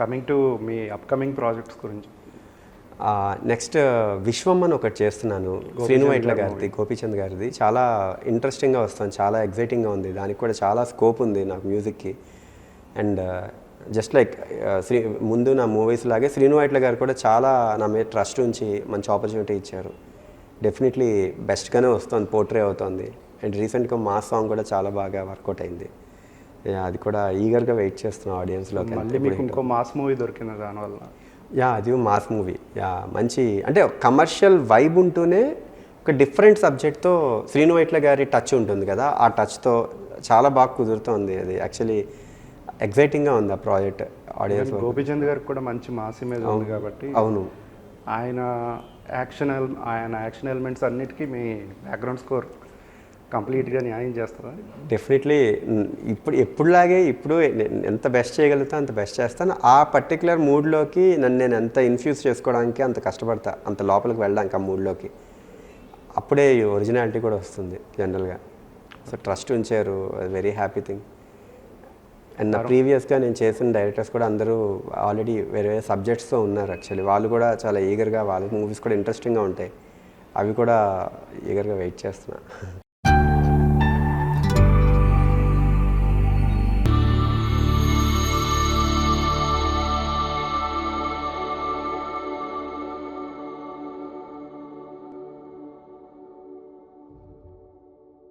Coming to me upcoming projects గురించి. Next Vishwam అని ఒకటి చేస్తున్నాను. శ్రీను వైట్ల గారిది గోపీచంద్ గారిది. చాలా ఇంట్రెస్టింగ్గా వస్తుంది చాలా ఎగ్జైటింగ్గా ఉంది. దానికి కూడా చాలా స్కోప్ ఉంది నాకు మ్యూజిక్కి అండ్ జస్ట్ లైక్ శ్రీ ముందు నా మూవీస్ లాగే శ్రీను వైట్ల గారు కూడా చాలా నా మీద ట్రస్ట్ ఉంచి మంచి ఆపర్చునిటీ ఇచ్చారు. డెఫినెట్లీ బెస్ట్గానే వస్తుంది పోర్ట్రే అవుతుంది. అండ్ రీసెంట్గా మా సాంగ్ కూడా చాలా బాగా వర్కౌట్ అయింది. అది కూడా ఈగర్గా వెయిట్ చేస్తున్నాం ఆడియన్స్లోకి మళ్ళీ మీకు ఇంకో మాస్ మూవీ దొరికింది దానివల్ల. యా అది మాస్ మూవీ యా మంచి అంటే కమర్షియల్ వైబ్ ఉంటూనే ఒక డిఫరెంట్ సబ్జెక్ట్తో శ్రీను వైట్ల గారి టచ్ ఉంటుంది కదా ఆ టచ్తో చాలా బాగా కుదురుతోంది అది. యాక్చువల్లీ ఎగ్జైటింగ్గా ఉంది ఆ ప్రాజెక్ట్ ఆడియన్స్ గోపీచంద్ గారికి కూడా మంచి మాస్ ఇమేజ్ ఉంది కాబట్టి అవును. ఆయన యాక్షన్ ఆయన యాక్షన్ ఎలిమెంట్స్ అన్నిటికీ మీ బ్యాక్గ్రౌండ్ స్కోర్ కంప్లీట్గా న్యాయం చేస్తారా? డెఫినెట్లీ ఇప్పుడు ఎప్పుడులాగే ఇప్పుడు నేను ఎంత బెస్ట్ చేయగలుగుతా అంత బెస్ట్ చేస్తాను. ఆ పర్టికులర్ మూడ్లోకి నన్ను నేను ఎంత ఇన్ఫ్యూజ్ చేసుకోవడానికి అంత కష్టపడతా అంత లోపలికి వెళ్ళడానికి ఆ మూడ్లోకి అప్పుడే ఒరిజినాలిటీ కూడా వస్తుంది జనరల్గా సో ట్రస్ట్ ఉంచారు వెరీ హ్యాపీ థింగ్ అండ్ నా ప్రీవియస్గా నేను చేసిన డైరెక్టర్స్ కూడా అందరూ ఆల్రెడీ వేరే వేరే సబ్జెక్ట్స్తో ఉన్నారు యాక్చువల్లీ వాళ్ళు కూడా చాలా ఈగర్గా వాళ్ళ మూవీస్ కూడా ఇంట్రెస్టింగ్గా ఉంటాయి. అవి కూడా ఈగర్గా వెయిట్ చేస్తున్నా.